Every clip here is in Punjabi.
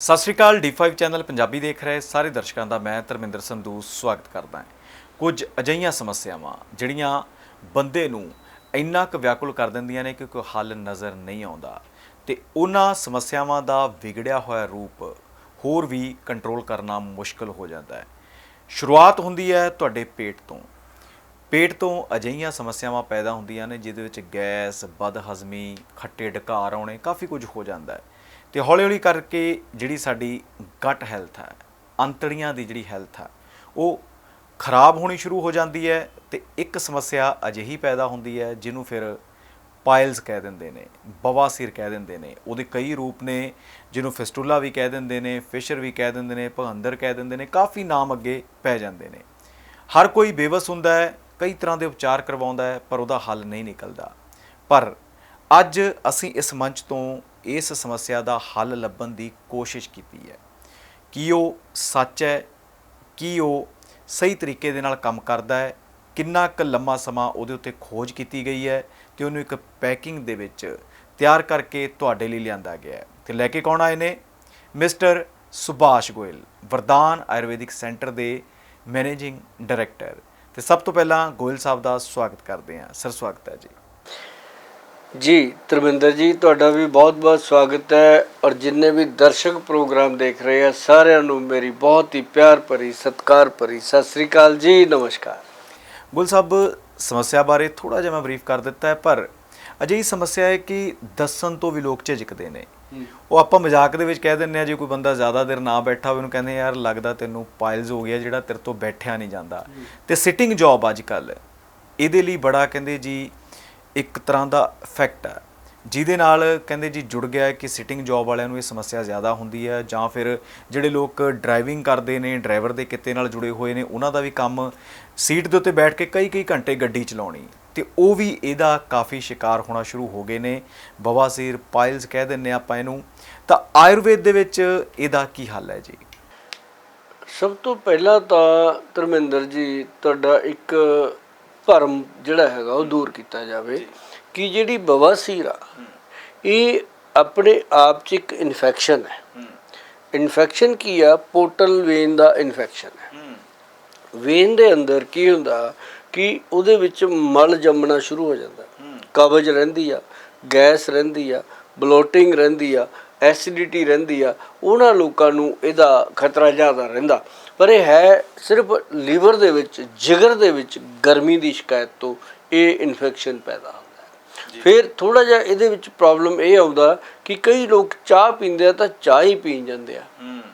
ਸਤਿ ਸ਼੍ਰੀ ਅਕਾਲ D5 ਚੈਨਲ ਪੰਜਾਬੀ ਦੇਖ ਰਹੇ ਸਾਰੇ ਦਰਸ਼ਕਾਂ ਦਾ ਮੈਂ ਧਰਮਿੰਦਰ ਸੰਧੂ ਸਵਾਗਤ ਕਰਦਾ ਹਾਂ। ਕੁਝ ਅਜਈਆਂ ਸਮੱਸਿਆਵਾਂ ਜਿਹੜੀਆਂ ਬੰਦੇ ਨੂੰ ਇੰਨਾ ਕੁ ਵਿਆਕੁਲ ਕਰ ਦਿੰਦੀਆਂ ਨੇ ਕਿ ਕੋਈ ਹੱਲ ਨਜ਼ਰ ਨਹੀਂ ਆਉਂਦਾ ਤੇ ਉਹਨਾਂ ਸਮੱਸਿਆਵਾਂ ਦਾ ਵਿਗੜਿਆ ਹੋਇਆ ਰੂਪ ਹੋਰ ਵੀ ਕੰਟਰੋਲ ਕਰਨਾ ਮੁਸ਼ਕਲ ਹੋ ਜਾਂਦਾ ਹੈ। ਸ਼ੁਰੂਆਤ ਹੁੰਦੀ ਹੈ ਤੁਹਾਡੇ ਪੇਟ ਤੋਂ। ਪੇਟ ਤੋਂ ਅਜਿਹੀਆਂ ਸਮੱਸਿਆਵਾਂ ਪੈਦਾ ਹੁੰਦੀਆਂ ਨੇ ਜਿਹਦੇ ਵਿੱਚ ਗੈਸ, ਬਦਹਜ਼ਮੀ, ਖੱਟੇ ਡਕਾਰ ਆਉਣੇ, ਕਾਫੀ ਕੁਝ ਹੋ ਜਾਂਦਾ ਹੈ। ਤੇ ਹੌਲੀ ਹੌਲੀ ਕਰਕੇ ਜਿਹੜੀ ਸਾਡੀ ਗਟ ਹੈਲਥ ਹੈ ਅੰਤੜੀਆਂ ਦੀ ਜਿਹੜੀ ਹੈਲਥ ਹੈ ਉਹ ਖਰਾਬ ਹੋਣੀ ਸ਼ੁਰੂ ਹੋ ਜਾਂਦੀ ਹੈ ਤੇ ਇੱਕ ਸਮੱਸਿਆ ਅਜਿਹੀ ਪੈਦਾ ਹੁੰਦੀ ਹੈ ਜਿਹਨੂੰ ਫਿਰ ਪਾਇਲਸ ਕਹਿ ਦਿੰਦੇ ਨੇ, ਬਵਾਸੀਰ ਕਹਿ ਦਿੰਦੇ ਨੇ। ਉਹਦੇ ਕਈ ਰੂਪ ਨੇ, ਜਿਹਨੂੰ ਫਿਸਟੂਲਾ ਵੀ ਕਹਿ ਦਿੰਦੇ ਨੇ ਫਿਸ਼ਰ ਵੀ ਕਹਿ ਦਿੰਦੇ ਨੇ ਭਗੰਦਰ ਕਹਿ ਦਿੰਦੇ ਨੇ, ਕਾਫੀ ਨਾਮ ਅੱਗੇ ਪੈ ਜਾਂਦੇ ਨੇ। ਹਰ ਕੋਈ ਬੇਵਸ ਹੁੰਦਾ ਹੈ, ਕਈ ਤਰ੍ਹਾਂ ਦੇ ਉਪਚਾਰ ਕਰਵਾਉਂਦਾ ਹੈ, ਪਰ ਉਹਦਾ ਹੱਲ ਨਹੀਂ ਨਿਕਲਦਾ। ਪਰ ਅੱਜ ਅਸੀਂ ਇਸ ਮੰਚ ਤੋਂ ਇਸ ਸਮੱਸਿਆ ਦਾ ਹੱਲ ਲੱਭਣ ਦੀ ਕੋਸ਼ਿਸ਼ ਕੀਤੀ ਹੈ। ਕੀ ਉਹ ਸੱਚ ਹੈ? ਕੀ ਉਹ ਸਹੀ ਤਰੀਕੇ ਦੇ ਨਾਲ ਕੰਮ ਕਰਦਾ ਹੈ? ਕਿੰਨਾ ਕੁ ਲੰਮਾ ਸਮਾਂ ਉਹਦੇ ਉੱਤੇ ਖੋਜ ਕੀਤੀ ਗਈ ਹੈ ਤੇ ਉਹਨੂੰ ਇੱਕ ਪੈਕਿੰਗ ਦੇ ਵਿੱਚ ਤਿਆਰ ਕਰਕੇ ਤੁਹਾਡੇ ਲਈ ਲਿਆਂਦਾ ਗਿਆ ਹੈ। ਤੇ ਲੈ ਕੇ ਕੌਣ ਆਏ ਨੇ? ਮਿਸਟਰ ਸੁਭਾਸ਼ ਗੋਇਲ, ਵਰਦਾਨ ਆਯੁਰਵੈਦਿਕ ਸੈਂਟਰ ਦੇ ਮੈਨੇਜਿੰਗ ਡਾਇਰੈਕਟਰ। ਤੇ ਸਭ ਤੋਂ ਪਹਿਲਾਂ ਗੋਇਲ ਸਾਹਿਬ ਦਾ ਸਵਾਗਤ ਕਰਦੇ ਹਾਂ। ਸਰ, ਸਵਾਗਤ ਹੈ ਜੀ। ਜੀ ਧਰਮਿੰਦਰ ਜੀ ਤੁਹਾਡਾ ਵੀ ਬਹੁਤ-ਬਹੁਤ ਸਵਾਗਤ ਹੈ ਔਰ ਜਿੰਨੇ ਵੀ ਦਰਸ਼ਕ ਪ੍ਰੋਗਰਾਮ ਦੇਖ ਰਹੇ ਆ ਸਾਰਿਆਂ ਨੂੰ ਮੇਰੀ ਬਹੁਤ ਹੀ ਪਿਆਰ ਭਰੀ ਸਤਿਕਾਰ ਭਰੀ ਸਤਿ ਸ੍ਰੀ ਅਕਾਲ ਜੀ ਨਮਸਕਾਰ। ਗੁਲ ਸਾਹਿਬ ਸਮੱਸਿਆ ਬਾਰੇ ਥੋੜਾ ਜਿਹਾ ਮੈਂ ਬਰੀਫ ਕਰ ਦਿੱਤਾ ਹੈ ਪਰ ਅਜਿਹੀ ਸਮੱਸਿਆ ਹੈ ਕਿ ਦੱਸਣ ਤੋਂ ਵੀ ਲੋਕ ਝਿਜਕਦੇ ਨੇ। ਉਹ ਆਪਾਂ ਮਜ਼ਾਕ ਦੇ ਵਿੱਚ ਕਹਿ ਦਿੰਦੇ ਆ ਜੇ ਕੋਈ ਬੰਦਾ ਜ਼ਿਆਦਾ ਦੇਰ ਨਾ ਬੈਠਾ ਹੋਵੇ ਉਹਨੂੰ ਕਹਿੰਦੇ ਯਾਰ ਲੱਗਦਾ ਤੈਨੂੰ ਪਾਇਲਸ ਹੋ ਗਿਆ ਜਿਹੜਾ ਤੇਰੇ ਤੋਂ ਬੈਠਿਆ ਨਹੀਂ ਜਾਂਦਾ। ਤੇ ਸਿਟਿੰਗ ਜੌਬ ਅੱਜ ਕੱਲ ਇਹਦੇ ਲਈ ਬੜਾ ਕਹਿੰਦੇ ਜੀ ਇੱਕ ਤਰ੍ਹਾਂ ਦਾ ਇਫੈਕਟ ਹੈ। ਜਿਹਦੇ ਨਾਲ ਕਹਿੰਦੇ ਜੀ ਜੁੜ ਗਿਆ ਕਿ ਸਿਟਿੰਗ ਜੌਬ ਵਾਲਿਆਂ ਨੂੰ ਇਹ ਸਮੱਸਿਆ ਜ਼ਿਆਦਾ ਹੁੰਦੀ ਹੈ ਜਾਂ ਫਿਰ ਜਿਹੜੇ ਲੋਕ ਡਰਾਈਵਿੰਗ ਕਰਦੇ ਨੇ ਡਰਾਈਵਰ ਦੇ ਕਿੱਤੇ ਨਾਲ ਜੁੜੇ ਹੋਏ ਨੇ, ਉਹਨਾਂ ਦਾ ਵੀ ਕੰਮ ਸੀਟ ਦੇ ਉੱਤੇ ਬੈਠ ਕੇ ਕਈ ਕਈ ਘੰਟੇ ਗੱਡੀ ਚਲਾਉਣੀ। ਤੇ ਉਹ ਵੀ ਇਹਦਾ ਕਾਫੀ ਸ਼ਿਕਾਰ ਹੋਣਾ ਸ਼ੁਰੂ ਹੋ ਗਏ ਨੇ। ਬਵਾਸੀਰ ਪਾਇਲਸ ਕਹਿ ਦਿੰਨੇ ਆਪਾਂ ਇਹਨੂੰ। ਤਾਂ ਆਯੁਰਵੇਦ ਦੇ ਵਿੱਚ ਇਹਦਾ ਕੀ ਹੱਲ ਹੈ ਜੀ? ਸਭ ਤੋਂ ਪਹਿਲਾਂ ਤਾਂ ਧਰਮਿੰਦਰ ਜੀ, ਤੁਹਾਡਾ ਇੱਕ ਭਰਮ ਜਿਹੜਾ ਹੈਗਾ ਉਹ ਦੂਰ ਕੀਤਾ ਜਾਵੇ ਕਿ ਜਿਹੜੀ ਬਵਾਸੀਰ ਆ ਇਹ ਆਪਣੇ ਆਪ ਚ ਇੱਕ ਇਨਫੈਕਸ਼ਨ ਹੈ। ਇਨਫੈਕਸ਼ਨ ਕੀ ਆ? ਪੋਰਟਲ ਵੇਨ ਦਾ ਇਨਫੈਕਸ਼ਨ ਹੈ। ਵੇਨ ਦੇ ਅੰਦਰ ਕੀ ਹੁੰਦਾ ਕਿ ਉਹਦੇ ਵਿੱਚ ਮਲ ਜੰਮਣਾ ਸ਼ੁਰੂ ਹੋ ਜਾਂਦਾ। ਕਬਜ਼ ਰਹਿੰਦੀ ਆ ਗੈਸ ਰਹਿੰਦੀ ਆ ਬਲੋਟਿੰਗ ਰਹਿੰਦੀ ਆ ਐਸਿਡਿਟੀ ਰਹਿੰਦੀ ਆ ਉਹਨਾਂ ਲੋਕਾਂ ਨੂੰ ਇਹਦਾ ਖਤਰਾ ਜ਼ਿਆਦਾ ਰਹਿੰਦਾ। ਪਰ ਇਹ ਹੈ ਸਿਰਫ ਲੀਵਰ ਦੇ ਵਿੱਚ ਜਿਗਰ ਦੇ ਵਿੱਚ ਗਰਮੀ ਦੀ ਸ਼ਿਕਾਇਤ ਤੋਂ ਇਹ ਇਨਫੈਕਸ਼ਨ ਪੈਦਾ ਹੁੰਦਾ ਹੈ। ਫਿਰ ਥੋੜਾ ਜਿਹਾ ਇਹਦੇ ਵਿੱਚ ਪ੍ਰੋਬਲਮ ਇਹ ਆਉਂਦਾ ਕਿ ਕਈ ਲੋਕ ਚਾਹ ਪੀਂਦੇ ਆ ਤਾਂ ਚਾਹ ਹੀ ਪੀ ਜਾਂਦੇ ਆ।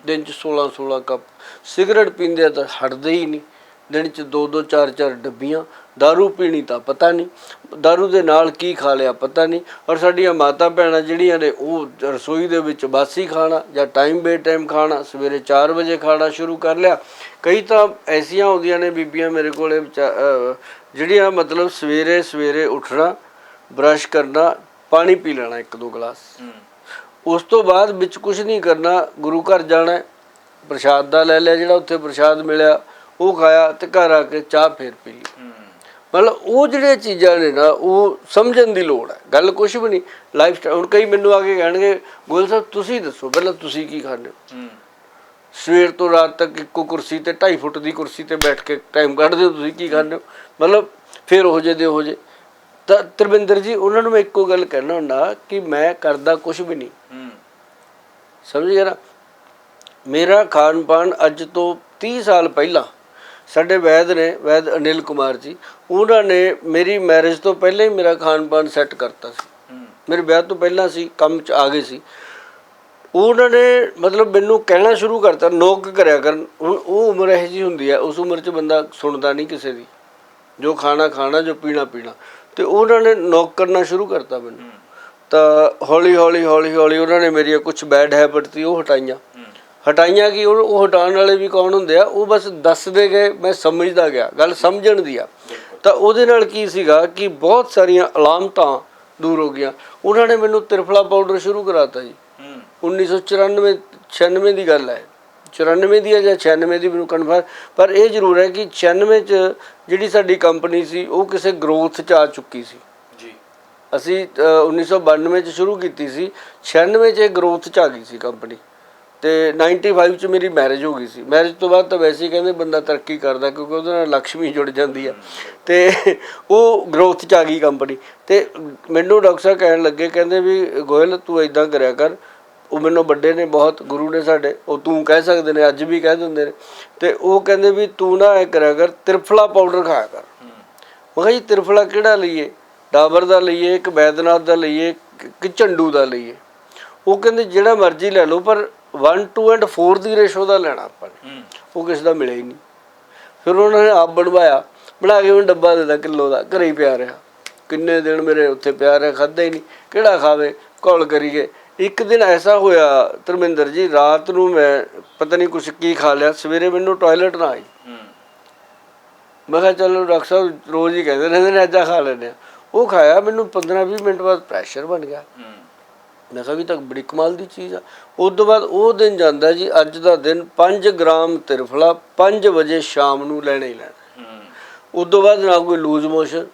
ਦਿਨ ਚ 16 16 ਕੱਪ ਸਿਗਰਟ ਪੀਂਦੇ ਆ ਤਾਂ ਹਟਦੇ ਹੀ ਨਹੀਂ। ਦਿਨ ਚ 2 2 4 4 ਡੱਬੀਆਂ दारू ਪੀਣੀ ਤਾਂ ਪਤਾ ਨਹੀਂ दारू ਦੇ ਨਾਲ ਕੀ ਖਾ ਲਿਆ ਪਤਾ ਨਹੀਂ ਔਰ ਸਾਡੀਆਂ ਮਾਤਾ ਭੈਣਾਂ ਜਿਹੜੀਆਂ ਨੇ ਉਹ ਰਸੋਈ ਦੇ ਵਿੱਚ ਬਾਸੀ ਖਾਣਾ ਜਾਂ ਟਾਈਮ ਬੇ ਟਾਈਮ ਖਾਣਾ ਸਵੇਰੇ 4 ਵਜੇ ਖਾਣਾ ਸ਼ੁਰੂ ਕਰ ਲਿਆ ਕਈ ਤਾਂ ਐਸੀਆਂ ਆਉਂਦੀਆਂ ਨੇ ਬੀਬੀਆਂ ਮੇਰੇ ਕੋਲੇ ਵਿਚਾ- ਅਹ ਜਿਹੜੀਆਂ ਮਤਲਬ ਸਵੇਰੇ ਸਵੇਰੇ ਉੱਠਣਾ ਬ੍ਰਸ਼ ਕਰਨਾ ਪਾਣੀ ਪੀ ਲੈਣਾ ਇੱਕ ਦੋ ਗਲਾਸ ਉਸ ਤੋਂ ਬਾਅਦ ਵਿੱਚ ਕੁਝ ਨਹੀਂ ਕਰਨਾ ਗੁਰੂ ਘਰ ਜਾਣਾ ਹੈ, ਪ੍ਰਸ਼ਾਦ ਦਾ ਲੈ ਲਿਆ ਜਿਹੜਾ ਉੱਥੇ ਪ੍ਰਸ਼ਾਦ ਮਿਲਿਆ ਉਹ ਖਾਇਆ ਤੇ ਘਰ ਆ ਕੇ ਚਾਹ ਫੇਰ ਪੀ ਲਈ। ਮਤਲਬ ਉਹ ਜਿਹੜੀਆਂ ਚੀਜ਼ਾਂ ਨੇ ਨਾ ਉਹ ਸਮਝਣ ਦੀ ਲੋੜ ਹੈ। ਗੱਲ ਕੁਝ ਵੀ ਨਹੀਂ। ਲਾਈਫ ਸਟਾਈਲ ਹੁਣ ਕਈ ਮੈਨੂੰ ਆ ਕੇ ਕਹਿਣਗੇ ਗੋਲ ਸਾਹਿਬ ਤੁਸੀਂ ਦੱਸੋ ਪਹਿਲਾਂ ਤੁਸੀਂ ਕੀ ਖਾਂਦੇ ਹੋ? ਸਵੇਰ ਤੋਂ ਰਾਤ ਤੱਕ ਇੱਕੋ ਕੁਰਸੀ ਤੇ 2.5 ਫੁੱਟ ਦੀ ਕੁਰਸੀ ਤੇ ਬੈਠ ਕੇ ਟਾਈਮ ਕੱਢਦੇ ਹੋ ਤੁਸੀਂ ਕੀ ਖਾਂਦੇ ਹੋ? ਮਤਲਬ ਫਿਰ ਉਹ ਜੇ ਦੇ ਹੋ ਜੇ। ਤਾਂ ਤਰਵਿੰਦਰ ਜੀ ਉਹਨਾਂ ਨੂੰ ਮੈਂ ਇੱਕੋ ਗੱਲ ਕਹਿਣਾ ਹੁੰਦਾ ਕਿ ਮੈਂ ਕਰਦਾ ਕੁਝ ਵੀ ਨਹੀਂ। ਸਮਝ ਗਿਆ ਨਾ? ਮੇਰਾ ਖਾਣ ਪਾਣ ਅੱਜ ਤੋਂ 30 ਸਾਲ ਪਹਿਲਾਂ ਸਾਡੇ ਵੈਦ ਨੇ, ਵੈਦ ਅਨਿਲ ਕੁਮਾਰ ਜੀ, ਉਹਨਾਂ ਨੇ ਮੇਰੀ ਮੈਰਿਜ ਤੋਂ ਪਹਿਲਾਂ ਹੀ ਮੇਰਾ ਖਾਣ ਪਾਣ ਸੈੱਟ ਕਰਤਾ ਸੀ। ਮੇਰੇ ਵਿਆਹ ਤੋਂ ਪਹਿਲਾਂ ਸੀ, ਕੰਮ 'ਚ ਆ ਗਏ ਸੀ। ਉਹਨਾਂ ਨੇ ਮਤਲਬ ਮੈਨੂੰ ਕਹਿਣਾ ਸ਼ੁਰੂ ਕਰਤਾ, ਨੋਕ ਕਰਿਆ ਕਰਨ। ਹੁਣ ਉਹ ਉਮਰ ਇਹੋ ਜੀ ਹੁੰਦੀ ਹੈ, ਉਸ ਉਮਰ 'ਚ ਬੰਦਾ ਸੁਣਦਾ ਨਹੀਂ ਕਿਸੇ ਦੀ। ਜੋ ਖਾਣਾ ਖਾਣਾ, ਜੋ ਪੀਣਾ ਪੀਣਾ। ਤੇ ਉਹਨਾਂ ਨੇ ਨੋਕ ਕਰਨਾ ਸ਼ੁਰੂ ਕਰਤਾ ਮੈਨੂੰ। ਤਾਂ ਹੌਲੀ ਹੌਲੀ ਹੌਲੀ ਹੌਲੀ ਉਹਨਾਂ ਨੇ ਮੇਰੀਆਂ ਕੁਝ ਬੈਡ ਹੈਬਿਟ ਸੀ, ਉਹ ਹਟਾਈਆਂ। ਹਟਾਈਆਂ ਕਿ ਉਹ ਉਹ ਹਟਾਉਣ ਵਾਲੇ ਵੀ ਕੌਣ ਹੁੰਦੇ ਆ? ਉਹ ਬਸ ਦੱਸਦੇ ਗਏ ਮੈਂ ਸਮਝਦਾ ਗਿਆ ਗੱਲ ਸਮਝਣ ਦੀ ਆ। ਤਾਂ ਉਹਦੇ ਨਾਲ ਕੀ ਸੀਗਾ ਕਿ ਬਹੁਤ ਸਾਰੀਆਂ ਅਲਾਮਤਾਂ ਦੂਰ ਹੋ ਗਈਆਂ। ਉਹਨਾਂ ਨੇ ਮੈਨੂੰ ਤਿਰਫਲਾ ਪਾਊਡਰ ਸ਼ੁਰੂ ਕਰਾਤਾ ਜੀ। 1994 96 ਦੀ ਗੱਲ ਹੈ। 94 ਦੀ ਹੈ ਜਾਂ 96 ਦੀ ਮੈਨੂੰ ਕਨਫਰਮ ਪਰ ਇਹ ਜ਼ਰੂਰ ਹੈ ਕਿ 96 ਚ ਜਿਹੜੀ ਸਾਡੀ ਕੰਪਨੀ ਸੀ ਉਹ ਕਿਸੇ ਗਰੋਥ ਚ ਆ ਚੁੱਕੀ ਸੀ। ਜੀ। ਅਸੀਂ ਅ, 1992 ਚ ਸ਼ੁਰੂ ਕੀਤੀ ਸੀ। 96 ਚ ਗਰੋਥ ਚ ਆ ਗਈ ਸੀ ਕੰਪਨੀ ਤੇ 95 ਚ ਮੇਰੀ ਮੈਰਿਜ ਹੋ ਗਈ ਸੀ। ਮੈਰਿਜ ਤੋਂ ਬਾਅਦ ਤਾਂ ਵੈਸੇ ਹੀ ਕਹਿੰਦੇ ਬੰਦਾ ਤਰੱਕੀ ਕਰਦਾ ਕਿਉਂਕਿ ਉਹਦੇ ਨਾਲ ਲక్ష్ਮੀ ਜੁੜ ਜਾਂਦੀ ਆ। ਤੇ ਉਹ ਗਰੋਥ ਚ ਆ ਗਈ ਕੰਪਨੀ ਤੇ ਮੈਨੂੰ ਡਾਕਟਰ ਸਾਹਿਬ ਕਹਿਣ ਲੱਗੇ, ਕਹਿੰਦੇ ਵੀ ਗੋਇਲ ਤੂੰ ਇਦਾਂ ਕਰਿਆ ਕਰ। ਉਹ ਮੈਨੂੰ ਵੱਡੇ ਨੇ, ਬਹੁਤ ਗੁਰੂ ਨੇ ਸਾਡੇ। ਉਹ ਤੂੰ ਕਹਿ ਸਕਦੇ ਨੇ, ਅੱਜ ਵੀ ਕਹਿ ਦਿੰਦੇ ਨੇ। ਤੇ ਉਹ ਕਹਿੰਦੇ ਵੀ ਤੂੰ ਨਾ ਇਹ ਕਰਿਆ ਕਰ, ਤ੍ਰਿਫਲਾ ਪਾਊਡਰ ਖਾਇਆ ਕਰ। ਮੈਂ ਕਿਹਾ ਜੀ, ਤ੍ਰਿਫਲਾ ਕਿਹੜਾ ਲਈਏ? ਡਾਬਰ ਦਾ ਲਈਏ, ਇੱਕ ਬੈਦਨਾਥ ਦਾ ਲਈਏ ਕਿ ਕਿ ਝੰਡੂ ਦਾ ਲਈਏ। ਉਹ ਕਹਿੰਦੇ ਜਿਹੜਾ ਮਰਜ਼ੀ ਲੈ ਲਓ, ਪਰ 1 2 ਐਂਡ 4 ਦੀ ਰੇਸ਼ੋ ਦਾ ਲੈਣਾ ਆਪਾਂ ਨੇ। ਉਹ ਕਿਸੇ ਦਾ ਮਿਲਿਆ ਹੀ ਨਹੀਂ। ਫਿਰ ਉਹਨਾਂ ਨੇ ਆਪ ਬਣਵਾਇਆ। ਬਣਾ ਕੇ ਉਹ ਡੱਬਾ ਦਿੱਤਾ ਕਿਲੋ ਦਾ। ਘਰੇ ਹੀ ਪਿਆ ਰਿਹਾ। ਕਿੰਨੇ ਦਿਨ ਮੇਰੇ ਉੱਥੇ ਪਿਆ ਰਿਹਾ ਖਾਦਾ ਹੀ ਨਹੀਂ। ਕਿਹੜਾ ਖਾਵੇ? ਘੋਲ ਕਰੀਏ। ਇੱਕ ਦਿਨ ਐਸਾ ਹੋਇਆ ਧਰਮਿੰਦਰ ਜੀ ਰਾਤ ਨੂੰ ਮੈਂ ਪਤਾ ਨਹੀਂ ਕੁਛ ਕੀ ਖਾ ਲਿਆ। ਸਵੇਰੇ ਮੈਨੂੰ ਟਾਇਲਟ ਨਾ ਆਈ। ਮੈਂ ਕਿਹਾ ਚਲੋ ਡਾਕਟਰ ਸਾਹਿਬ ਰੋਜ਼ ਹੀ ਕਹਿੰਦੇ ਰਹਿੰਦੇ ਨੇ ਅੱਜ ਖਾ ਲੈਂਦੇ ਆ। ਉਹ ਖਾਇਆ ਮੈਨੂੰ 15-20 ਮਿੰਟ ਬਾਅਦ ਪ੍ਰੈਸ਼ਰ ਬਣ ਗਿਆ। ਮੈਂ ਕਿਹਾ ਵੀ ਤਾਂ ਬੜੀ ਕਮਾਲ ਦੀ ਚੀਜ਼ ਆ। ਉਸ ਤੋਂ ਬਾਅਦ ਉਹ ਦਿਨ ਜਾਂਦਾ ਜੀ ਅੱਜ ਦਾ ਦਿਨ 5 ਗ੍ਰਾਮ ਤਿਰਫਲਾ 5 ਵਜੇ ਸ਼ਾਮ ਨੂੰ ਲੈਣਾ ਹੀ ਲੈਣਾ। ਉਸ ਤੋਂ ਬਾਅਦ ਨਾ ਕੋਈ ਲੂਜ਼ ਮੋਸ਼ਨ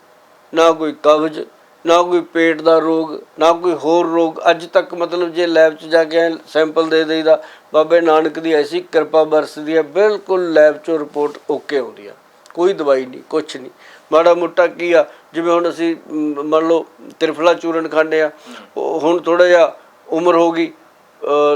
ਨਾ ਕੋਈ ਕਬਜ਼ ਨਾ ਕੋਈ ਪੇਟ ਦਾ ਰੋਗ ਨਾ ਕੋਈ ਹੋਰ ਰੋਗ। ਅੱਜ ਤੱਕ ਮਤਲਬ ਜੇ ਲੈਬ 'ਚ ਜਾ ਕੇ ਸੈਂਪਲ ਦੇ ਦੇਈਦਾ ਬਾਬੇ ਨਾਨਕ ਦੀ ਐਸੀ ਕਿਰਪਾ ਬਰਸਦੀ ਹੈ ਬਿਲਕੁਲ ਲੈਬ 'ਚੋਂ ਰਿਪੋਰਟ ਓਕੇ ਆਉਂਦੀ ਆ। ਕੋਈ ਦਵਾਈ ਨਹੀਂ ਕੁਛ ਨਹੀਂ। ਮਾੜਾ ਮੋਟਾ ਕੀ ਆ, ਜਿਵੇਂ ਹੁਣ ਅਸੀਂ ਮੰਨ ਲਓ ਤ੍ਰਿਫਲਾ ਚੂਰਨ ਖਾਂਦੇ ਆ, ਉਹ ਹੁਣ ਥੋੜਾ ਜਿਹਾ ਉਮਰ ਹੋ ਗਈ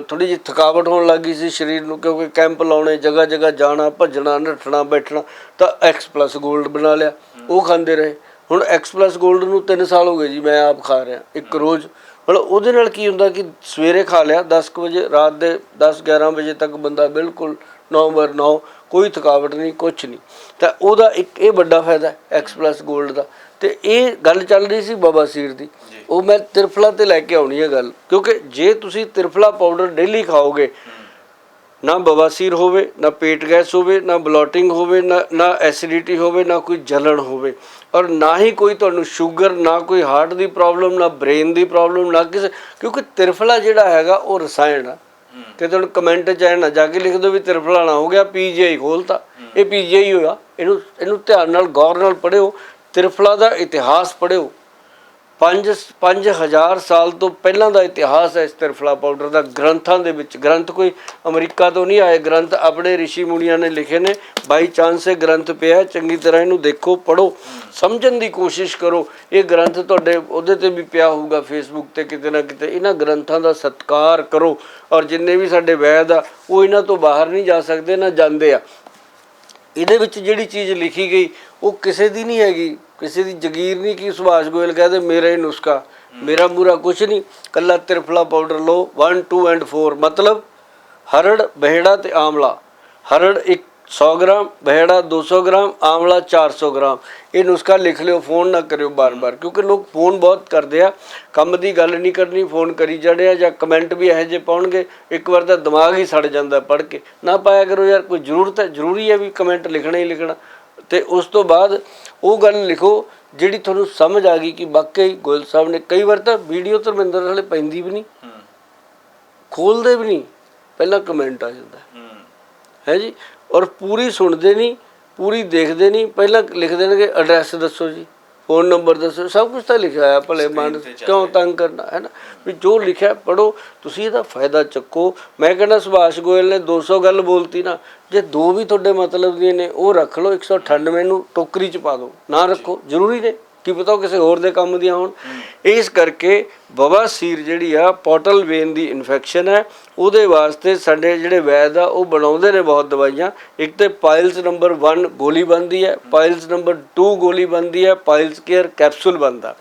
ਥੋੜੀ ਜਿਹੀ ਥਕਾਵਟ ਹੋਣ ਲੱਗ ਗਈ ਸੀ ਸਰੀਰ ਨੂੰ, ਕਿਉਂਕਿ ਕੈਂਪ ਲਾਉਣੇ, ਜਗ੍ਹਾ ਜਗ੍ਹਾ ਜਾਣਾ, ਭੱਜਣਾ, ਨੱਠਣਾ, ਬੈਠਣਾ, ਤਾਂ ਐਕਸ ਪਲੱਸ 골ਡ ਬਣਾ ਲਿਆ, ਉਹ ਖਾਂਦੇ ਰਹੇ। ਹੁਣ ਐਕਸ ਪਲੱਸ 골ਡ ਨੂੰ 3 ਸਾਲ ਹੋ ਗਏ ਜੀ, ਮੈਂ ਆਪ ਖਾ ਰਿਹਾ, ਇੱਕ ਰੋਜ਼। ਮਤਲਬ ਉਹਦੇ ਨਾਲ ਕੀ ਹੁੰਦਾ ਕਿ ਸਵੇਰੇ ਖਾ ਲਿਆ 10 ਕੁ ਵਜੇ, ਰਾਤ ਦੇ 10 11 ਵਜੇ ਤੱਕ ਬੰਦਾ ਬਿਲਕੁਲ 9 ਬਰ 9 ਕੋਈ ਥਕਾਵਟ ਨਹੀਂ ਕੁਝ ਨਹੀਂ। ਤਾਂ ਉਹਦਾ ਇੱਕ ਇਹ ਵੱਡਾ ਫਾਇਦਾ ਐਕਸ ਪਲੱਸ 골ਡ ਦਾ। ਤੇ ਇਹ ਗੱਲ ਚੱਲ ਰਹੀ ਸੀ ਬਾਬਾ ਸੀਰ ਦੀ। ਉਹ ਮੈਂ ਤਿਰਫਲਾ ਤੇ ਲੈ ਕੇ ਆਉਣੀ ਹੈ ਗੱਲ ਕਿਉਂਕਿ ਜੇ ਤੁਸੀਂ ਤਿਰਫਲਾ ਪਾਊਡਰ ਡੇਲੀ ਖਾਓਗੇ ਨਾ ਬਵਾਸੀਰ ਹੋਵੇ ਨਾ ਪੇਟ ਗੈਸ ਹੋਵੇ ਨਾ ਬਲੋਟਿੰਗ ਹੋਵੇ ਨਾ ਨਾ ਐਸਿਡਿਟੀ ਹੋਵੇ ਨਾ ਕੋਈ ਜਲਣ ਹੋਵੇ ਔਰ ਨਾ ਹੀ ਕੋਈ ਤੁਹਾਨੂੰ ਸ਼ੂਗਰ ਨਾ ਕੋਈ ਹਾਰਟ ਦੀ ਪ੍ਰੋਬਲਮ ਨਾ ਬ੍ਰੇਨ ਦੀ ਪ੍ਰੋਬਲਮ ਨਾ ਕਿਸੇ ਕਿਉਂਕਿ ਤਿਰਫਲਾ ਜਿਹੜਾ ਹੈਗਾ ਉਹ ਰਸਾਇਣ ਆ। ਕਿਤੇ ਤੁਹਾਨੂੰ ਕਮੈਂਟ ਚ ਆਏ ਨਾ ਜਾ ਕੇ ਲਿਖ ਦਿਓ ਵੀ ਤਿਰਫਲਾ ਨਾ ਹੋ ਗਿਆ ਪੀਜੀਆਈ ਖੋਲਤਾ। ਇਹ ਪੀਜੀਆਈ ਹੋਇਆ। ਇਹਨੂੰ ਇਹਨੂੰ ਧਿਆਨ ਨਾਲ, ਗੌਰ ਨਾਲ ਪੜਿਓ ਤਿਰਫਲਾ ਦਾ ਇਤਿਹਾਸ ਪੜਿਓ 5 5000 ਸਾਲ ਤੋਂ ਪਹਿਲਾਂ ਦਾ ਇਤਿਹਾਸ ਹੈ ਇਸ ਤ੍ਰਿਫਲਾ ਪਾਊਡਰ ਦਾ। ਗ੍ਰੰਥਾਂ ਦੇ ਵਿੱਚ, ਗ੍ਰੰਥ ਕੋਈ ਅਮਰੀਕਾ ਤੋਂ ਨਹੀਂ ਆਏ, ਗ੍ਰੰਥ ਆਪਣੇ ਰਿਸ਼ੀ ਮੁਨੀਆਂ ਨੇ ਲਿਖੇ ਨੇ। ਬਾਈ ਚਾਂਸ ਇਹ ਗ੍ਰੰਥ ਪਿਆ ਚੰਗੀ ਤਰ੍ਹਾਂ ਇਹਨੂੰ ਦੇਖੋ ਪੜੋ ਸਮਝਣ ਦੀ ਕੋਸ਼ਿਸ਼ ਕਰੋ। ਇਹ ਗ੍ਰੰਥ ਤੁਹਾਡੇ ਉਹਦੇ ਤੇ ਵੀ ਪਿਆ ਹੋਊਗਾ ਫੇਸਬੁੱਕ ਤੇ ਕਿਤੇ ਨਾ ਕਿਤੇ। ਇਹਨਾਂ ਗ੍ਰੰਥਾਂ ਦਾ ਸਤਿਕਾਰ ਕਰੋ ਔਰ ਜਿੰਨੇ ਵੀ ਸਾਡੇ ਵੈਦ ਆ, ਉਹ ਇਹਨਾਂ ਤੋਂ ਬਾਹਰ ਨਹੀਂ ਜਾ ਸਕਦੇ, ਨਾ ਜਾਂਦੇ ਆ। ਇਹਦੇ ਵਿੱਚ ਜਿਹੜੀ ਚੀਜ਼ ਲਿਖੀ ਗਈ, ਉਹ ਕਿਸੇ ਦੀ ਨਹੀਂ ਹੈਗੀ। ਕਿਸੇ ਦੀ ਜਗੀਰ ਨਹੀਂ ਕਿ ਸੁਭਾਸ਼ ਗੋਇਲ ਕਹਦੇ, ਮੇਰਾ ਹੀ ਨੁਸਖਾ, ਮੇਰਾ ਮੂਰਾ ਕੁਛ ਨਹੀਂ, ਕੱਲਾ ਤਿਰਫਲਾ ਪਾਊਡਰ ਲਓ 1 2 ਐਂਡ 4 ਮਤਲਬ ਹਰੜ, ਬਹਿੜਾ ਤੇ ਆਮਲਾ, ਹਰੜ ਇੱਕ 100 ਗ੍ਰਾਮ, ਬਹਿੜਾ 200 ਗ੍ਰਾਮ, ਆਮਲਾ 400 ਗ੍ਰਾਮ, ਇਹ ਨੁਸਖਾ ਲਿਖ ਲਿਓ, ਫੋਨ ਨਾ ਕਰਿਓ ਬਾਰ-ਬਾਰ, ਕਿਉਂਕਿ ਲੋਕ ਫੋਨ ਬਹੁਤ ਕਰਦੇ ਆ, ਕੰਮ ਦੀ ਗੱਲ ਨਹੀਂ ਕਰਨੀ, ਫੋਨ ਕਰੀ ਜਾਣੇ ਆ ਜਾਂ ਕਮੈਂਟ ਵੀ ਇਹੋ ਜਿਹੇ ਪਾਉਣਗੇ, ਇੱਕ ਵਾਰ ਤਾਂ ਦਿਮਾਗ ਹੀ ਸੜ ਜਾਂਦਾ ਪੜ੍ਹ ਕੇ, ਨਾ ਪਾਇਆ ਕਰੋ ਯਾਰ, ਕੋਈ ਜ਼ਰੂਰਤ ਹੈ, ਜ਼ਰੂਰੀ ਹੈ ਵੀ ਕਮੈਂਟ ਲਿਖਣਾ ਹੀ ਲਿਖਣਾ ਤੇ ਉਸ ਤੋਂ ਬਾਅਦ ਉਹ ਗੱਲ ਲਿਖੋ ਜਿਹੜੀ ਤੁਹਾਨੂੰ ਸਮਝ ਆ ਗਈ ਕਿ ਵਾਕਈ ਗੋਇਲ ਸਾਹਿਬ ਨੇ ਕਈ ਵਾਰ ਤਾਂ ਵੀਡੀਓ ਧਰਮਿੰਦਰ ਵਾਲੇ ਪੈਂਦੀ ਵੀ ਨਹੀਂ ਖੋਲਦੇ ਵੀ ਨਹੀਂ ਪਹਿਲਾਂ ਕਮੈਂਟ ਆ ਜਾਂਦਾ। ਹੈ। ਜੀ? ਔਰ ਪੂਰੀ ਸੁਣਦੇ ਨਹੀਂ ਪੂਰੀ ਦੇਖਦੇ ਨਹੀਂ ਪਹਿਲਾਂ ਲਿਖ ਦੇਣਗੇ ਐਡਰੈਸ ਦੱਸੋ ਜੀ। ਫੋਨ ਨੰਬਰ ਦੱਸੋ ਸਭ ਕੁਝ ਤਾਂ ਲਿਖਿਆ ਹੋਇਆ ਭਲੇ ਮਨ ਕਿਉਂ ਤੰਗ ਕਰਨਾ ਹੈ ਨਾ? ਵੀ ਜੋ ਲਿਖਿਆ ਪੜੋ ਤੁਸੀਂ ਇਹਦਾ ਫਾਇਦਾ ਚੱਕੋ। ਮੈਂ ਕਹਿੰਦਾ ਸੁਭਾਸ਼ ਗੋਇਲ ਨੇ 200 ਗੱਲ ਬੋਲਤੀ ਨਾ ਜੇ ਦੋ ਵੀ ਤੁਹਾਡੇ ਮਤਲਬ ਦੀਆਂ ਨੇ ਉਹ ਰੱਖ ਲਓ 198 ਨੂੰ ਟੋਕਰੀ ਚ ਪਾ ਦਿਓ ਨਾ ਰੱਖੋ ਜ਼ਰੂਰੀ ਨੇ। ਕੀ ਪਤਾ ਉਹ ਕਿਸੇ ਹੋਰ ਦੇ ਕੰਮ ਦੀਆਂ ਹੋਣ। ਇਸ ਕਰਕੇ ਬਵਾਸੀਰ ਜਿਹੜੀ ਆ, ਪੋਰਟਲ ਵੇਨ ਦੀ ਇਨਫੈਕਸ਼ਨ ਹੈ, ਉਹਦੇ ਵਾਸਤੇ ਸਾਡੇ ਜਿਹੜੇ ਵੈਦ ਆ, ਉਹ ਬਣਾਉਂਦੇ ਨੇ ਬਹੁਤ ਦਵਾਈਆਂ। ਇੱਕ ਤੇ ਪਾਇਲਸ ਨੰਬਰ 1 ਗੋਲੀ ਬਣਦੀ ਹੈ ਪਾਇਲਸ ਨੰਬਰ 2 ਗੋਲੀ ਬਣਦੀ ਹੈ ਪਾਇਲਸ ਕੇਅਰ ਕੈਪਸੂਲ ਬਣਦਾ।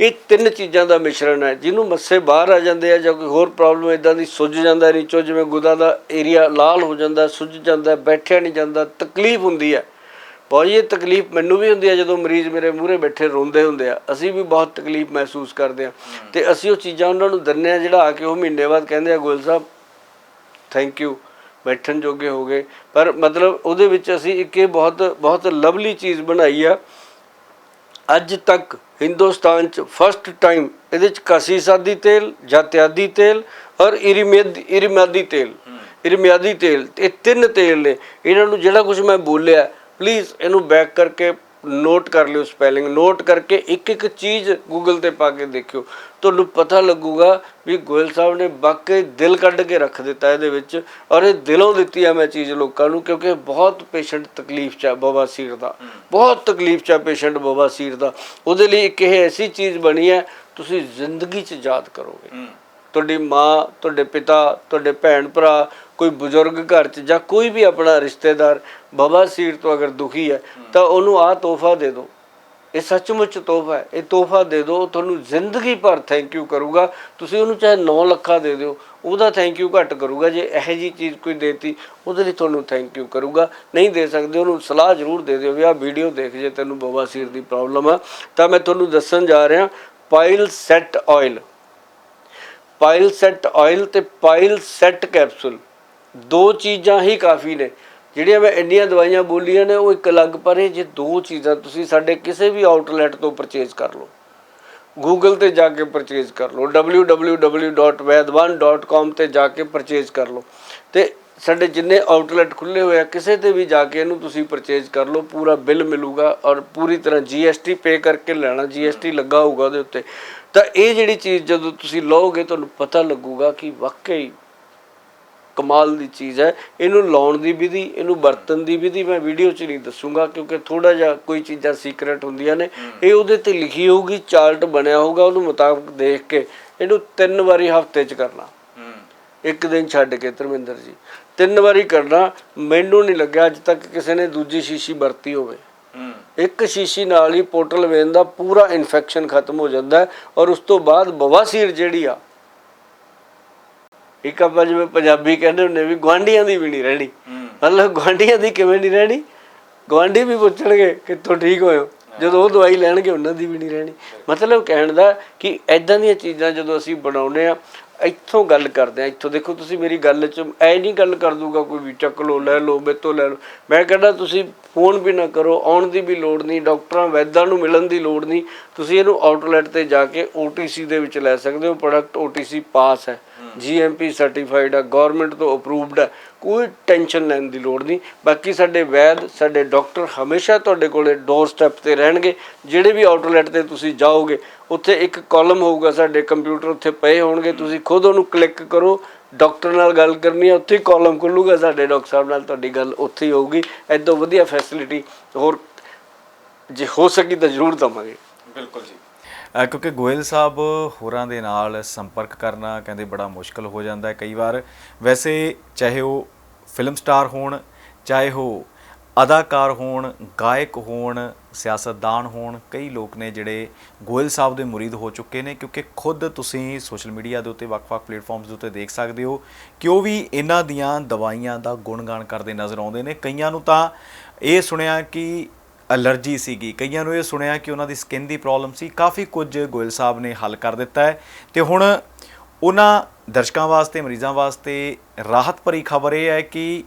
ਇਹ ਤਿੰਨ ਚੀਜ਼ਾਂ ਦਾ ਮਿਸ਼ਰਣ ਹੈ, ਜਿਹਨੂੰ ਮੱਸੇ ਬਾਹਰ ਆ ਜਾਂਦੇ ਆ ਜਾਂ ਕੋਈ ਹੋਰ ਪ੍ਰੋਬਲਮ ਇਦਾਂ ਦੀ ਸੁੱਜ ਜਾਂਦਾ ਨੀਚੋਂ ਜਿਵੇਂ ਗੁਦਾ ਦਾ ਏਰੀਆ ਲਾਲ ਹੋ ਜਾਂਦਾ, ਸੁੱਜ ਜਾਂਦਾ, ਬੈਠਿਆ ਨਹੀਂ ਜਾਂਦਾ, ਤਕਲੀਫ ਹੁੰਦੀ ਹੈ। ਬਹੁਤ ਇਹ ਤਕਲੀਫ ਮੈਨੂੰ ਵੀ ਹੁੰਦੀ ਹੈ ਜਦੋਂ ਮਰੀਜ਼ ਮੇਰੇ ਮੂਹਰੇ ਬੈਠੇ ਰੋਂਦੇ ਹੁੰਦੇ ਆ। ਅਸੀਂ ਵੀ ਬਹੁਤ ਤਕਲੀਫ ਮਹਿਸੂਸ ਕਰਦੇ ਆ। ਤੇ ਅਸੀਂ ਉਹ ਚੀਜ਼ਾਂ ਉਹਨਾਂ ਨੂੰ ਦਿੰਨੇ ਆ ਜਿਹੜਾ ਆ ਕੇ ਉਹ ਮਹੀਨੇ ਬਾਅਦ ਕਹਿੰਦੇ ਆ ਗੋਇਲ ਸਾਹਿਬ ਥੈਂਕ ਯੂ ਬੈਠਣ ਜੋਗੇ ਹੋ ਗਏ। ਪਰ ਮਤਲਬ ਉਹਦੇ ਵਿੱਚ ਅਸੀਂ ਇੱਕ ਇਹ ਬਹੁਤ ਬਹੁਤ ਲਵਲੀ ਚੀਜ਼ ਬਣਾਈ ਆ। ਅੱਜ ਤੱਕ ਹਿੰਦੁਸਤਾਨ ਚ ਫਸਟ ਟਾਈਮ ਇਹਦੇ ਚ ਕਾਸੀ ਸਾਦੀ ਤੇਲ ਜਤਿਆਦੀ ਤੇਲ ਔਰ ਇਰੀਮੇਦੀ ਇਰੀਮਾਦੀ ਤੇਲ। ਇਰੀਮਿਆਦੀ ਤੇਲ ਇਹ ਤਿੰਨ ਤੇਲ ਨੇ। ਇਹਨਾਂ ਨੂੰ ਜਿਹੜਾ ਕੁਝ ਮੈਂ ਬੋਲਿਆ ਪਲੀਜ਼ ਇਹਨੂੰ ਬੈਕ ਕਰਕੇ ਨੋਟ ਕਰ ਲਿਓ ਸਪੈਲਿੰਗ ਨੋਟ ਕਰਕੇ ਇੱਕ ਇੱਕ ਚੀਜ਼ ਗੂਗਲ ਤੇ ਪਾ ਕੇ ਦੇਖਿਓ। ਤੁਹਾਨੂੰ ਪਤਾ ਲੱਗੂਗਾ ਵੀ ਗੋਇਲ ਸਾਹਿਬ ਨੇ ਵਾਕਈ ਦਿਲ ਕੱਢ ਕੇ ਰੱਖ ਦਿੱਤਾ ਇਹਦੇ ਵਿੱਚ ਔਰ ਇਹ ਦਿਲੋਂ ਦਿੱਤੀ ਆ ਮੈਂ ਚੀਜ਼ ਲੋਕਾਂ ਨੂੰ ਕਿਉਂਕਿ ਬਹੁਤ ਪੇਸ਼ੈਂਟ ਤਕਲੀਫ ਚ ਆ ਬਵਾਸੀਰ ਦਾ। ਬਹੁਤ ਤਕਲੀਫ ਚ ਆ ਪੇਸ਼ੈਂਟ ਬਵਾਸੀਰ ਦਾ। ਉਹਦੇ ਲਈ ਇੱਕ ਇਹ ਐਸੀ ਚੀਜ਼ ਬਣੀ ਹੈ ਤੁਸੀਂ ਜ਼ਿੰਦਗੀ ਚ ਯਾਦ ਕਰੋਗੇ। ਤੁਹਾਡੀ ਮਾਂ ਤੁਹਾਡੇ ਪਿਤਾ ਤੁਹਾਡੇ ਭੈਣ ਭਰਾ ਕੋਈ ਬਜ਼ੁਰਗ ਘਰ 'ਚ ਜਾਂ ਕੋਈ ਵੀ ਆਪਣਾ ਰਿਸ਼ਤੇਦਾਰ ਬਵਾਸੀਰ ਤੋਂ ਅਗਰ ਦੁਖੀ ਹੈ, ਤਾਂ ਉਹਨੂੰ ਆਹ ਤੋਹਫਾ ਦੇ ਦਿਓ। ਇਹ ਸੱਚਮੁੱਚ ਤੋਹਫਾ ਹੈ। ਇਹ ਤੋਹਫਾ ਦੇ ਦਿਓ ਤੁਹਾਨੂੰ ਜ਼ਿੰਦਗੀ ਭਰ ਥੈਂਕ ਯੂ ਕਰੂਗਾ। ਤੁਸੀਂ ਉਹਨੂੰ ਚਾਹੇ 9 ਲੱਖਾਂ ਦੇ ਦਿਓ, ਉਹਦਾ ਥੈਂਕ ਯੂ ਘੱਟ ਕਰੂਗਾ। ਜੇ ਇਹੋ ਜੀ ਚੀਜ਼ ਕੋਈ ਦੇਤੀ, ਉਹਦੇ ਲਈ ਤੁਹਾਨੂੰ ਥੈਂਕ ਯੂ ਕਰੂਗਾ। ਨਹੀਂ ਦੇ ਸਕਦੇ, ਉਹਨੂੰ ਸਲਾਹ ਜ਼ਰੂਰ ਦੇ ਦਿਓ ਵੀ ਆਹ ਵੀਡੀਓ ਦੇਖ ਜੇ ਤੈਨੂੰ ਬਵਾਸੀਰ ਦੀ ਪ੍ਰੋਬਲਮ ਆ। ਤਾਂ ਮੈਂ ਤੁਹਾਨੂੰ ਦੱਸਣ ਜਾ ਰਿਹਾ pile set oil pile set oil ਤੇ ਪਾਇਲ ਸੈਟ ਕੈਪਸੂਲ ਦੋ ਚੀਜ਼ਾਂ ਹੀ ਕਾਫੀ ਨੇ। ਜਿਹੜੀਆਂ ਮੈਂ ਇੰਨੀਆਂ ਦਵਾਈਆਂ ਬੋਲੀਆਂ ਨੇ, ਉਹ ਇੱਕ ਅਲੱਗ ਪਰ ਇਹ ਜੇ ਦੋ ਚੀਜ਼ਾਂ ਤੁਸੀਂ ਸਾਡੇ ਕਿਸੇ ਵੀ ਆਊਟਲੈਟ ਤੋਂ ਪਰਚੇਜ਼ ਕਰ ਲਓ ਗੂਗਲ ਤੇ ਜਾ ਕੇ ਪਰਚੇਜ਼ ਕਰ ਲਓ www.vaidwan.com ਤੇ ਜਾ ਕੇ ਪਰਚੇਜ਼ ਕਰ ਲਓ, ਤੇ ਸਾਡੇ ਜਿੰਨੇ ਆਊਟਲੈਟ ਖੁੱਲੇ ਹੋਏ ਆ, ਕਿਸੇ ਤੇ ਵੀ ਜਾ ਕੇ ਇਹਨੂੰ ਤੁਸੀਂ ਪਰਚੇਜ਼ ਕਰ ਲਓ, ਪੂਰਾ ਬਿੱਲ ਮਿਲੂਗਾ ਔਰ ਪੂਰੀ ਤਰ੍ਹਾਂ GST ਪੇ ਕਰਕੇ ਲੈਣਾ GST ਲੱਗਾ ਹੋਊਗਾ ਉਹਦੇ ਉੱਤੇ। ਤਾਂ ਇਹ ਜਿਹੜੀ ਚੀਜ਼ ਜਦੋਂ ਤੁਸੀਂ ਲਓਗੇ, ਤੁਹਾਨੂੰ ਪਤਾ ਲੱਗੂਗਾ ਕਿ ਵਾਕਈ ਕਮਾਲ ਦੀ ਚੀਜ਼ ਹੈ। ਇਹਨੂੰ ਲਾਉਣ ਦੀ ਵਿਧੀ ਇਹਨੂੰ ਵਰਤਣ ਦੀ ਵਿਧੀ ਮੈਂ ਵੀਡੀਓ 'ਚ ਨਹੀਂ ਦੱਸੂਗਾ ਕਿਉਂਕਿ ਥੋੜਾ ਜਿਹਾ ਕੋਈ ਚੀਜ਼ਾਂ ਸੀਕ੍ਰੇਟ ਹੁੰਦੀਆਂ ਨੇ। ਇਹ ਉਹਦੇ ਤੇ ਲਿਖੀ ਹੋਊਗੀ ਚਾਰਟ ਬਣਿਆ ਹੋਊਗਾ ਉਹਨੂੰ ਮੁਤਾਬਕ ਦੇਖ ਕੇ ਇਹਨੂੰ ਤਿੰਨ ਵਾਰੀ ਹਫ਼ਤੇ 'ਚ ਕਰਨਾ। ਇੱਕ ਦਿਨ ਛੱਡ ਕੇ ਧਰਮਿੰਦਰ ਜੀ। ਤਿੰਨ ਵਾਰੀ ਕਰਨਾ ਮੈਨੂੰ ਨਹੀਂ ਲੱਗਿਆ ਅੱਜ ਤੱਕ ਕਿਸੇ ਨੇ ਦੂਜੀ ਸ਼ੀਸ਼ੀ ਵਰਤੀ ਹੋਵੇ। ਇੱਕ ਸ਼ੀਸ਼ੀ ਨਾਲ ਹੀ ਪੋਰਟਲ ਵੇਨ ਦਾ ਪੂਰਾ ਇਨਫੈਕਸ਼ਨ ਖਤਮ ਹੋ ਜਾਂਦਾ ਹੈ ਔਰ ਉਸ ਤੋਂ ਬਾਅਦ ਬਵਾਸੀਰ ਜਿਹੜੀ ਆ ਇੱਕ ਆਪਾਂ ਜਿਵੇਂ ਪੰਜਾਬੀ ਕਹਿੰਦੇ ਹੁੰਦੇ ਵੀ ਗਵਾਂਢੀਆਂ ਦੀ ਵੀ ਨਹੀਂ ਰਹਿਣੀ। ਮਤਲਬ ਗਵਾਂਢੀਆਂ ਦੀ ਕਿਵੇਂ ਨਹੀਂ ਰਹਿਣੀ? ਗਵਾਂਢੀ ਵੀ ਪੁੱਛਣਗੇ ਕਿੱਥੋਂ ਠੀਕ ਹੋਇਓ ਜਦੋਂ ਉਹ ਦਵਾਈ ਲੈਣਗੇ ਉਹਨਾਂ ਦੀ ਵੀ ਨਹੀਂ ਰਹਿਣੀ। ਮਤਲਬ ਕਹਿਣ ਦਾ ਕਿ ਐਦਾਂ ਦੀਆਂ ਚੀਜ਼ਾਂ ਜਦੋਂ ਅਸੀਂ ਬਣਾਉਨੇ ਆ ਇੱਥੋਂ ਗੱਲ ਕਰਦੇ ਆ ਇੱਥੋਂ ਦੇਖੋ ਤੁਸੀਂ ਮੇਰੀ ਗੱਲ 'ਚ ਐ ਨਹੀਂ ਗੱਲ ਕਰ ਦੂਗਾ ਕੋਈ ਵੀ ਚੱਕ ਲਓ ਲੈ ਲਓ ਮੇਤੋਂ ਲੈ ਲਓ। ਮੈਂ ਕਹਿੰਦਾ ਤੁਸੀਂ ਫੋਨ ਵੀ ਨਾ ਕਰੋ ਆਉਣ ਦੀ ਵੀ ਲੋੜ ਨਹੀਂ ਡਾਕਟਰਾਂ ਵੈਦਾਂ ਨੂੰ ਮਿਲਣ ਦੀ ਲੋੜ ਨਹੀਂ। ਤੁਸੀਂ ਇਹਨੂੰ ਆਊਟਲੈਟ ਤੇ ਜਾ ਕੇ OTC ਦੇ ਵਿੱਚ ਲੈ ਸਕਦੇ ਹੋ ਪ੍ਰੋਡਕਟ OTC ਪਾਸ ਹੈ। GMP ਸਰਟੀਫਾਈਡ ਆ ਗਵਰਨਮੈਂਟ ਤੋਂ ਅਪਰੂਵਡ ਆ, ਕੋਈ ਟੈਨਸ਼ਨ ਲੈਣ ਦੀ ਲੋੜ ਨਹੀਂ। ਬਾਕੀ ਸਾਡੇ ਵੈਦ, ਸਾਡੇ ਡਾਕਟਰ ਹਮੇਸ਼ਾ ਤੁਹਾਡੇ ਕੋਲੇ ਡੋਰ ਸਟੈਪ ਤੇ ਰਹਿਣਗੇ। ਜਿਹੜੇ ਵੀ ਆਊਟਲੈਟ ਤੇ ਤੁਸੀਂ ਜਾਓਗੇ, ਉੱਥੇ ਇੱਕ ਕਾਲਮ ਹੋਊਗਾ ਸਾਡੇ ਕੰਪਿਊਟਰ ਉੱਥੇ ਪਏ ਹੋਣਗੇ। ਤੁਸੀਂ ਖੁਦ ਉਹਨੂੰ ਕਲਿੱਕ ਕਰੋ ਡਾਕਟਰ ਨਾਲ ਗੱਲ ਕਰਨੀ ਹੈ ਉੱਥੇ ਹੀ ਕਾਲਮ ਖੁੱਲੂਗਾ। ਸਾਡੇ ਡਾਕਟਰ ਸਾਹਿਬ ਨਾਲ ਤੁਹਾਡੀ ਗੱਲ ਉੱਥੇ ਹੀ ਹੋਊਗੀ। ਐਦੋਂ ਵਧੀਆ ਫੈਸਿਲਿਟੀ ਹੋਰ ਜੇ ਹੋ ਸਕੀ ਤਾਂ ਜ਼ਰੂਰ ਦਵਾਂਗੇ। ਬਿਲਕੁਲ ਜੀ। ਕਿਉਂਕਿ ਗੋਇਲ ਸਾਹਿਬ ਹੋਰਾਂ ਦੇ ਨਾਲ ਸੰਪਰਕ ਕਰਨਾ ਕਹਿੰਦੇ ਬੜਾ ਮੁਸ਼ਕਲ ਹੋ ਜਾਂਦਾ ਹੈ। ਕਈ ਵਾਰ ਵੈਸੇ ਚਾਹੇ ਉਹ ਫਿਲਮ ਸਟਾਰ ਹੋਣ, ਚਾਹੇ ਉਹ ਅਦਾਕਾਰ ਹੋਣ, ਗਾਇਕ ਹੋਣ, ਸਿਆਸਤਦਾਨ ਹੋਣ, ਕਈ ਲੋਕ ਨੇ ਜਿਹੜੇ ਗੋਇਲ ਸਾਹਿਬ ਦੇ ਮੁਰੀਦ ਹੋ ਚੁੱਕੇ ਨੇ ਕਿਉਂਕਿ ਖੁਦ ਤੁਸੀਂ ਸੋਸ਼ਲ ਮੀਡੀਆ ਦੇ ਉੱਤੇ ਵੱਖ-ਵੱਖ ਪਲੇਟਫਾਰਮਸ ਦੇ ਉੱਤੇ ਦੇਖ ਸਕਦੇ ਹੋ। ਕਿ ਉਹ ਵੀ ਇਹਨਾਂ ਦੀਆਂ ਦਵਾਈਆਂ ਦਾ ਗੁਣਗਾਨ ਕਰਦੇ ਨਜ਼ਰ ਆਉਂਦੇ ਨੇ। ਕਈਆਂ ਨੂੰ ਤਾਂ ਇਹ ਸੁਣਿਆ ਕਿ ਅਲਰਜੀ ਸੀਗੀ। ਕਈਆਂ ਨੂੰ ਇਹ ਸੁਣਿਆ ਕਿ ਉਹਨਾਂ ਦੀ ਸਕਿਨ ਦੀ ਪ੍ਰੋਬਲਮ ਸੀ। ਕਾਫੀ ਕੁਝ ਗੋਇਲ ਸਾਹਿਬ ਨੇ ਹੱਲ ਕਰ ਦਿੱਤਾ ਹੈ। ਤੇ ਹੁਣ ਉਹਨਾਂ ਦਰਸ਼ਕਾਂ ਵਾਸਤੇ, ਮਰੀਜ਼ਾਂ ਵਾਸਤੇ ਰਾਹਤ ਭਰੀ ਖਬਰ ਇਹ ਹੈ ਕਿ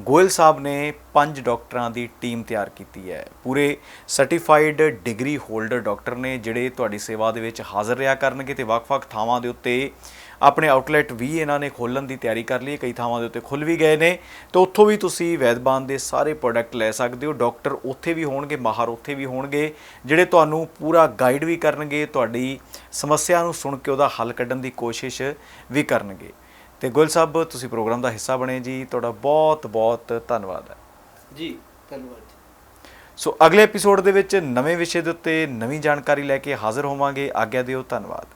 ਗੋਇਲ ਸਾਹਿਬ ਨੇ ਪੰਜ ਡਾਕਟਰਾਂ ਦੀ ਟੀਮ ਤਿਆਰ ਕੀਤੀ ਹੈ। ਪੂਰੇ ਸਰਟੀਫਾਈਡ ਡਿਗਰੀ ਹੋਲਡਰ ਡਾਕਟਰ ਨੇ ਜਿਹੜੇ ਤੁਹਾਡੀ ਸੇਵਾ ਦੇ ਵਿੱਚ ਹਾਜ਼ਰ ਰਿਹਾ ਕਰਨਗੇ ਤੇ ਵੱਖ-ਵੱਖ ਥਾਵਾਂ ਦੇ ਉੱਤੇ ਆਪਣੇ ਆਊਟਲੈਟ ਵੀ ਇਹਨਾਂ ਨੇ ਖੋਲਣ ਦੀ ਤਿਆਰੀ ਕਰ ਲਈ ਹੈ। ਕਈ ਥਾਵਾਂ ਦੇ ਉੱਤੇ ਖੁੱਲ ਵੀ ਗਏ ਨੇ। ਤੇ ਉੱਥੋਂ ਵੀ ਤੁਸੀਂ ਵੈਦਬਾਨ ਦੇ ਸਾਰੇ ਪ੍ਰੋਡਕਟ ਲੈ ਸਕਦੇ ਹੋ। ਡਾਕਟਰ ਉੱਥੇ ਵੀ ਹੋਣਗੇ ਮਾਹਰ ਉੱਥੇ ਵੀ ਹੋਣਗੇ ਜਿਹੜੇ ਤੁਹਾਨੂੰ ਪੂਰਾ ਗਾਈਡ ਵੀ ਕਰਨਗੇ ਤੁਹਾਡੀ ਸਮੱਸਿਆ ਨੂੰ ਸੁਣ ਕੇ ਉਹਦਾ ਹੱਲ ਕੱਢਣ ਦੀ ਕੋਸ਼ਿਸ਼ ਵੀ ਕਰਨਗੇ। ਤੇ ਗੁਲ ਸਾਹਿਬ ਤੁਸੀਂ ਪ੍ਰੋਗਰਾਮ ਦਾ ਹਿੱਸਾ ਬਣੇ ਜੀ। ਤੁਹਾਡਾ ਬਹੁਤ ਬਹੁਤ ਧੰਨਵਾਦ ਹੈ। ਜੀ ਧੰਨਵਾਦ ਸੋ ਅਗਲੇ ਐਪੀਸੋਡ ਦੇ ਵਿੱਚ ਨਵੇਂ ਵਿਸ਼ੇ ਦੇ ਉੱਤੇ ਨਵੀਂ ਜਾਣਕਾਰੀ ਲੈ ਕੇ ਹਾਜ਼ਰ ਹੋਵਾਂਗੇ। ਆਗਿਆ ਦਿਓ ਧੰਨਵਾਦ।